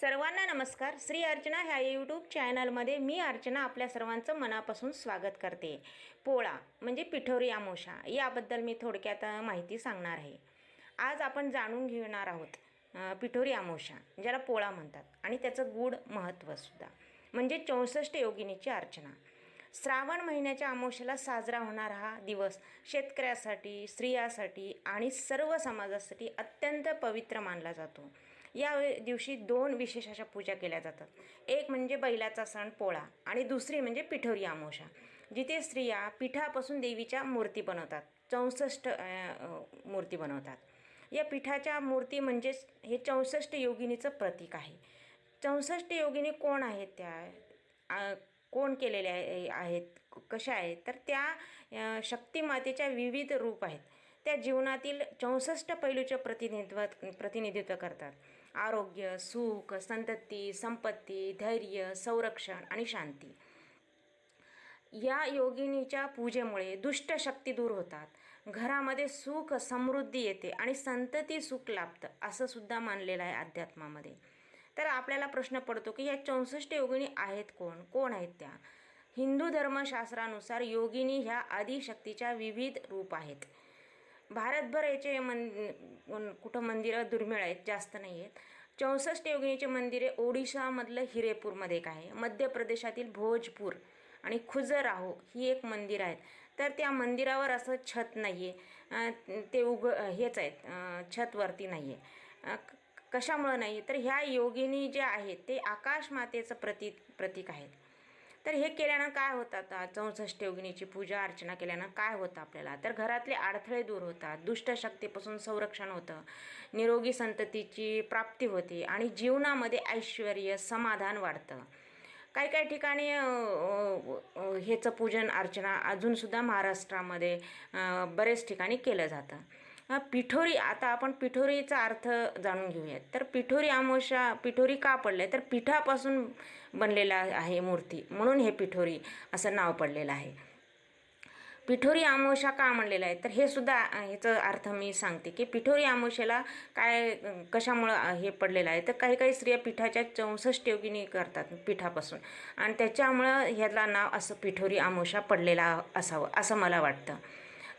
सर्वांना नमस्कार. श्री अर्चना ह्या यूट्यूब चॅनलमध्ये मी अर्चना आपल्या सर्वांचं मनापासून स्वागत करते. पोळा म्हणजे पिठोरी आमोशा याबद्दल मी थोडक्यात माहिती सांगणार आहे. आज आपण जाणून घेणार आहोत पिठोरी आमोशा ज्याला पोळा म्हणतात आणि त्याचं गूढ महत्त्वसुद्धा म्हणजे चौसष्ट योगिनीची अर्चना. श्रावण महिन्याच्या आमोशाला साजरा होणार हा दिवस शेतकऱ्यासाठी स्त्रियासाठी आणि सर्व समाजासाठी अत्यंत पवित्र मानला जातो. या दिवशी दोन विशेष अशा पूजा केल्या जातात. एक म्हणजे बैलाचा सण पोळा आणि दुसरी म्हणजे पिठोरी आमोशा जिथे स्त्रिया पिठापासून देवीच्या मूर्ती बनवतात चौसष्ट मूर्ती बनवतात. या पिठाच्या मूर्ती म्हणजेच हे चौसष्ट योगिनीचं प्रतीक आहे. चौसष्ट योगिनी कोण आहेत त्या? कोण केलेल्या आहे- आहेत? कशा आहेत? तर त्या शक्तिमातेच्या विविध रूप आहेत. त्या जीवनातील चौसष्ट पैलूचे प्रतिनिधित्व प्रतिनिधित्व करतात. आरोग्य सुख संतती संपत्ती धैर्य संरक्षण आणि शांती. या योगिनीच्या पूजेमुळे दुष्ट शक्ती दूर होतात. घरामध्ये सुख समृद्धी येते आणि संतती सुख लाभतं असं सुद्धा मानलेलं आहे अध्यात्मामध्ये. तर आपल्याला प्रश्न पडतो की ह्या चौसष्ट योगिनी आहेत कोण? कोण आहेत त्या? हिंदू धर्मशास्त्रानुसार योगिनी ह्या आदिशक्तीच्या विविध रूप आहेत. भारतभर याचे मन कुठं मंदिरं दुर्मिळ आहेत जास्त नाही आहेत चौसष्ट योगिनीचे मंदिरे ओडिशामधलं हिरेपूरमध्ये एक आहे. मध्य प्रदेशातील भोजपूर आणि खुजराहो ही एक मंदिर आहेत. तर त्या मंदिरावर असं छत नाही आहे ते उघ हेच आहेत. छतवरती नाही आहे कशामुळं नाही तर ह्या योगिनी जे आहेत ते आकाश मातेचं प्रतीक प्रतीक आहेत. तर हे केल्यानं काय होतात? चौसष्ट योगिनीची पूजा अर्चना केल्यानं काय होतं आपल्याला? तर घरातले अडथळे दूर होतात. दुष्टशक्तीपासून संरक्षण होतं. निरोगी संततीची प्राप्ती होते आणि जीवनामध्ये ऐश्वर समाधान वाढतं. काही काही ठिकाणी ह्याचं पूजन अर्चना अजूनसुद्धा महाराष्ट्रामध्ये बरेच ठिकाणी केलं जातं. पिठोरी आता आपण पिठोरीचा अर्थ जाणून घेऊयात. तर पिठोरी अमावस्या पिठोरी का पडले? तर पिठापासून बनलेला आहे मूर्ती. म्हणून हे पिठोरी असं नाव पडलेलं आहे. पिठोरी अमावस्या का म्हणलेलं आहे? तर हे सुद्धा ह्याचं ह्याचा अर्थ मी सांगते की पिठोरी अमावस्येला काय कशामुळं हे पडलेलं आहे? तर काही काही स्त्रिया पिठाच्या चौसष्ट योगिनी करतात पिठापासून. आणि त्याच्यामुळं ह्याला नाव असं पिठोरी अमावस्या पडलेला असावं असं मला वाटतं.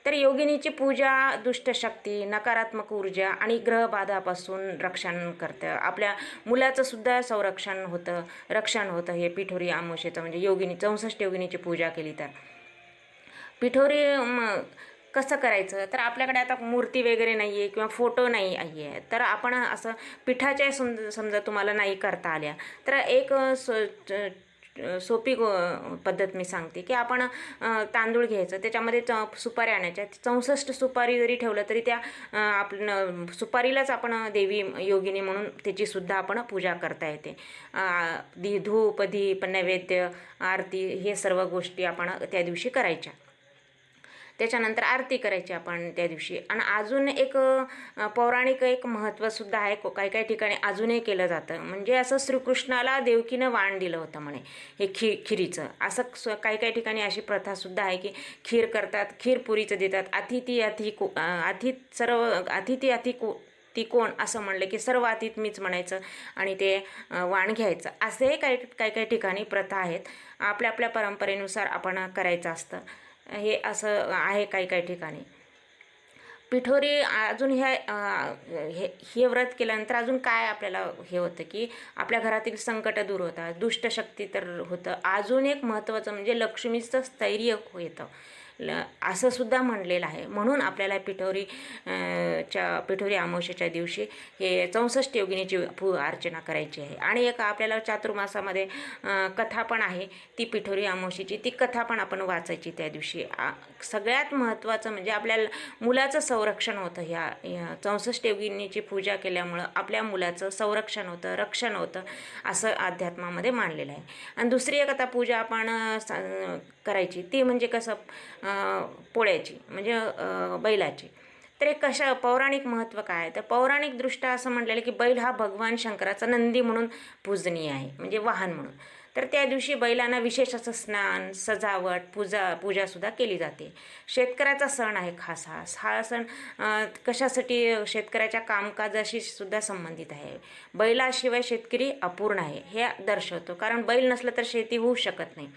तर योगिनीची पूजा दुष्टशक्ती नकारात्मक ऊर्जा आणि ग्रहबाधापासून रक्षण करतं. आपल्या मुलाचं सुद्धा संरक्षण होतं रक्षण होतं हे पिठोरी आमोशेचं म्हणजे योगिनी चौसष्ट योगिनीची पूजा केली तर. पिठोरी कसं करायचं? तर आपल्याकडे आता मूर्ती वगैरे नाही आहे किंवा फोटो नाही आहे तर आपण असं पिठाच्या समज समजा तुम्हाला नाही करता आल्या तर एक सो च- सोपी गो पद्धत मी सांगते की आपण तांदूळ घ्यायचं त्याच्यामध्ये च सुपारी आणायच्या. चौसष्ट सुपारी जरी ठेवलं तरी त्या आपण सुपारीलाच आपण देवी योगिनी म्हणून त्याचीसुद्धा आपण पूजा करता येते. दी धूप दीप नैवेद्य आरती हे सर्व गोष्टी आपण त्या दिवशी करायच्या. त्याच्यानंतर आरती करायची आपण त्या दिवशी. आणि अजून एक पौराणिक एक महत्त्वसुद्धा आहे को- काही काही ठिकाणी अजूनही केलं जातं. म्हणजे असं श्रीकृष्णाला देवकीनं वाण दिलं होतं म्हणे हे खी खिरीचं. असं काही काही ठिकाणी अशी प्रथासुद्धा आहे की खीर करतात खीर पुरीचं देतात. अतिथी अति को अ, अति सर्व अतिथी अति को ती कोण असं म्हणलं की सर्व अतीत मीच म्हणायचं आणि ते वाण घ्यायचं. असेही काही काही काही ठिकाणी प्रथा आहेत. आपल्या आपल्या परंपरेनुसार आपण करायचं असतं. हे असं आहे काही काही ठिकाणी. पिठोरी अजून ह्या हे हे व्रत केल्यानंतर अजून काय आपल्याला हे होतं की आपल्या घरातील संकट दूर होतात दुष्टशक्ती तर होतं. अजून एक महत्त्वाचं म्हणजे लक्ष्मीचं स्थैर्य येतं असं सुद्धा म्हणलेलं आहे. म्हणून आपल्याला पिठोरी च्या पिठोरी अमावस्येच्या दिवशी हे चौसष्ट योगिनीची पू अर्चना करायची आहे. आणि एक आपल्याला चातुर्मासामध्ये कथा पण आहे. ती पिठोरी अमावस्येची ती कथा पण आपण वाचायची त्या दिवशी. सगळ्यात महत्त्वाचं म्हणजे आपल्या मुलाचं संरक्षण होतं. ह्या चौसष्ट योगिनीची पूजा केल्यामुळं आपल्या मुलाचं संरक्षण होतं रक्षण होतं असं अध्यात्मामध्ये मानलेलं आहे. आणि दुसरी एक आता पूजा आपण करायची. ती म्हणजे कसं पोळ्याची म्हणजे बैलाची. तर एक कशा पौराणिक महत्त्व काय आहे? तर पौराणिकदृष्ट्या असं म्हटलेलं की बैल हा भगवान शंकराचा नंदी म्हणून पूजनीय आहे म्हणजे वाहन म्हणून. तर त्या दिवशी बैलांना विशेष असं स्नान सजावट पूजा पूजासुद्धा केली जाते. शेतकऱ्याचा सण आहे खास हा. हा सण कशासाठी शेतकऱ्याच्या कामकाजाशी सुद्धा संबंधित आहे. बैलाशिवाय शेतकरी अपूर्ण आहे हे दर्शवतो. कारण बैल नसलं तर शेती होऊ शकत नाही.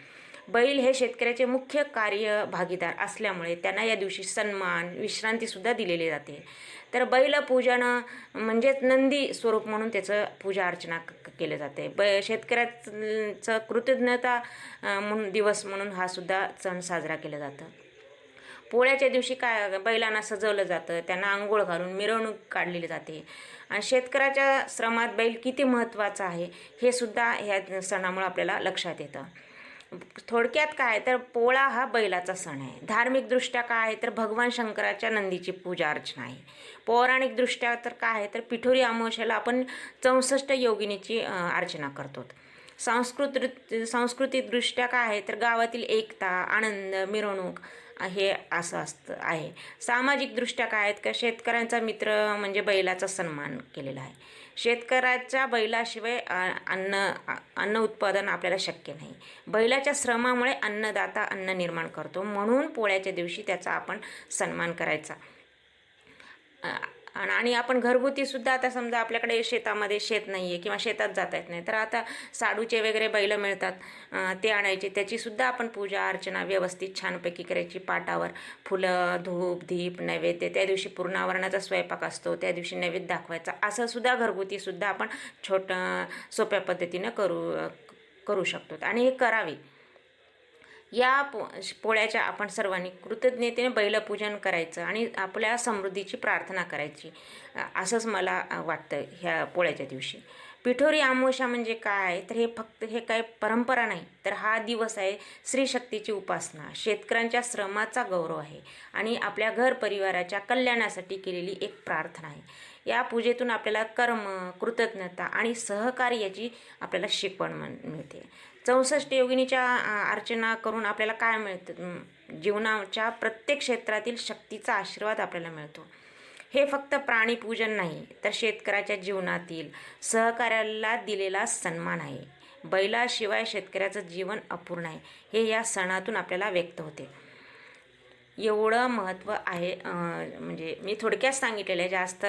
बैल हे शेतकऱ्याचे मुख्य कार्य भागीदार असल्यामुळे त्यांना या दिवशी सन्मान विश्रांतीसुद्धा दिलेली जाते. तर बैल पूजन म्हणजेच नंदी स्वरूप म्हणून त्याचं पूजा अर्चना क- केलं जाते. ब शेतकऱ्याचं कृतज्ञता म्हणून दिवस म्हणून हा सुद्धा सण साजरा केला जातं. पोळ्याच्या दिवशी काय बैलांना सजवलं जातं त्यांना आंघोळ घालून मिरवणूक काढलेली जाते. आणि शेतकऱ्याच्या श्रमात बैल किती महत्त्वाचा आहे हे सुद्धा ह्या सणामुळे आपल्याला लक्षात येतं. थोडक्यात काय? तर पोळा हा बैलाचा सण आहे. धार्मिकदृष्ट्या काय आहे? तर भगवान शंकराच्या नंदीची पूजा अर्चना आहे. पौराणिकदृष्ट्या तर काय आहे? तर पिठोरी अमावस्याला आपण चौसष्ट योगिनीची अर्चना करतो. सांस्कृत सांस्कृतिकदृष्ट्या काय आहे? तर गावातील एकता आनंद मिरवणूक हे असं असतं आहे. सामाजिकदृष्ट्या काय आहेत? का शेतकऱ्यांचा मित्र म्हणजे बैलाचा सन्मान केलेला आहे. शेतकऱ्याच्या बैलाशिवाय अन्न अन्न उत्पादन आपल्याला शक्य नाही. बैलाच्या श्रमामुळे अन्नदाता अन्न निर्माण करतो. म्हणून पोळ्याच्या दिवशी त्याचा आपण सन्मान करायचा. आणि आणि आपण घरगुतीसुद्धा आता समजा आपल्याकडे शेतामध्ये शेत नाही आहे किंवा शेतात जाता येत नाही तर आता साडूचे वगैरे बैलं मिळतात ते आणायचे. त्याचीसुद्धा आपण पूजा अर्चना व्यवस्थित छानपैकी करायची. पाटावर फुलं धूप धीप नैवेद्य त्या दिवशी पूर्णावरणाचा स्वयंपाक असतो त्या दिवशी नैवेद्य दाखवायचा. असं सुद्धा घरगुतीसुद्धा आपण छोटं सोप्या पद्धतीनं करू करू शकतो. आणि हे करावे. या पो पोळ्याच्या आपण सर्वांनी कृतज्ञतेने बैलपूजन करायचं आणि आपल्या समृद्धीची प्रार्थना करायची. असंच मला वाटतं ह्या पोळ्याच्या दिवशी. पिठोरी आमोशा म्हणजे काय? तर हे फक्त हे काय परंपरा नाही तर हा दिवस आहे स्त्रीशक्तीची उपासना. शेतकऱ्यांच्या श्रमाचा गौरव आहे आणि आपल्या घर परिवाराच्या कल्याणासाठी केलेली एक प्रार्थना आहे. या पूजेतून आपल्याला कर्म कृतज्ञता आणि सहकार्याची आपल्याला शिकवण मिळते. चौसष्ट योगिनीच्या अर्चना करून आपल्याला काय मिळतं? जीवनाच्या प्रत्येक क्षेत्रातील शक्तीचा आशीर्वाद आपल्याला मिळतो. हे फक्त प्राणीपूजन नाही तर शेतकऱ्याच्या जीवनातील सहकार्याला दिलेला सन्मान आहे. बैलाशिवाय शेतकऱ्याचं जीवन अपूर्ण आहे हे या सणातून आपल्याला व्यक्त होते. एवढं महत्त्व आहे म्हणजे मी थोडक्यात सांगितलेलं आहे जास्त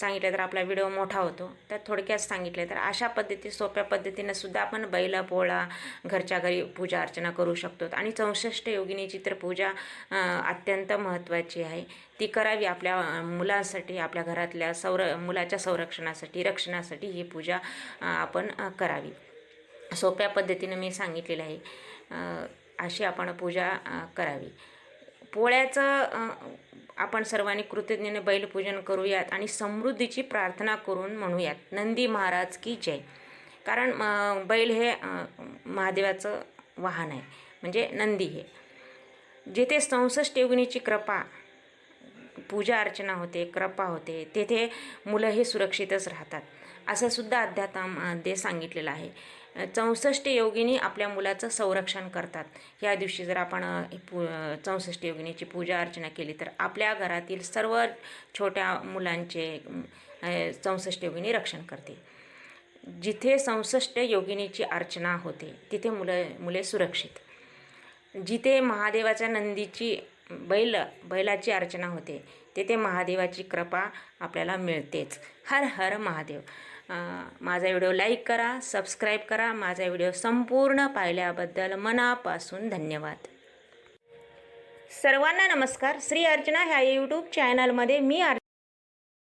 सांगितलं तर आपला व्हिडिओ मोठा होतो तर थोडक्यात सांगितले तर अशा पद्धती सोप्या पद्धतीनं सुद्धा आपण बैला पोळा घरच्या घरी पूजा अर्चना करू शकतो. आणि चौसष्ट योगिनीची तर पूजा अत्यंत महत्त्वाची आहे. ती करावी आपल्या मुलांसाठी आपल्या घरातल्या संर मुलाच्या संरक्षणासाठी रक्षणासाठी ही पूजा आपण करावी. सोप्या पद्धतीनं मी सांगितलेलं आहे अशी आपण पूजा करावी. पोळ्याचं आपण सर्वांनी कृतज्ञने बैलपूजन करूयात आणि समृद्धीची प्रार्थना करून म्हणूयात. नंदी महाराज की जय. कारण बैल हे महादेवाचं वाहन आहे. म्हणजे नंदी हे. जेथे संसष्ट योगिनीची कृपा पूजा अर्चना होते कृपा होते तेथे मुलं हे सुरक्षितच राहतात. असं सुद्धा अध्यात्मामध्ये सांगितलेलं आहे. चौसष्ट योगिनी आपल्या मुलाचं संरक्षण करतात. ह्या दिवशी जर आपण पू चौसष्ट योगिनीची पूजा अर्चना केली तर आपल्या घरातील सर्व छोट्या मुलांचे चौसष्ट योगिनी रक्षण करते. जिथे चौसष्ट योगिनीची अर्चना होते तिथे मुलं मुले सुरक्षित. जिथे महादेवाच्या नंदीची बैल बैलाची अर्चना होते तेथे महादेवाची कृपा आपल्याला मिळतेच. हर हर महादेव. माझा व्हिडिओ लाईक करा सबस्क्राईब करा. माझा व्हिडिओ संपूर्ण पाहिल्याबद्दल मनापासून धन्यवाद. सर्वांना नमस्कार. श्री अर्चना ह्या यूट्यूब चॅनलमध्ये मी आर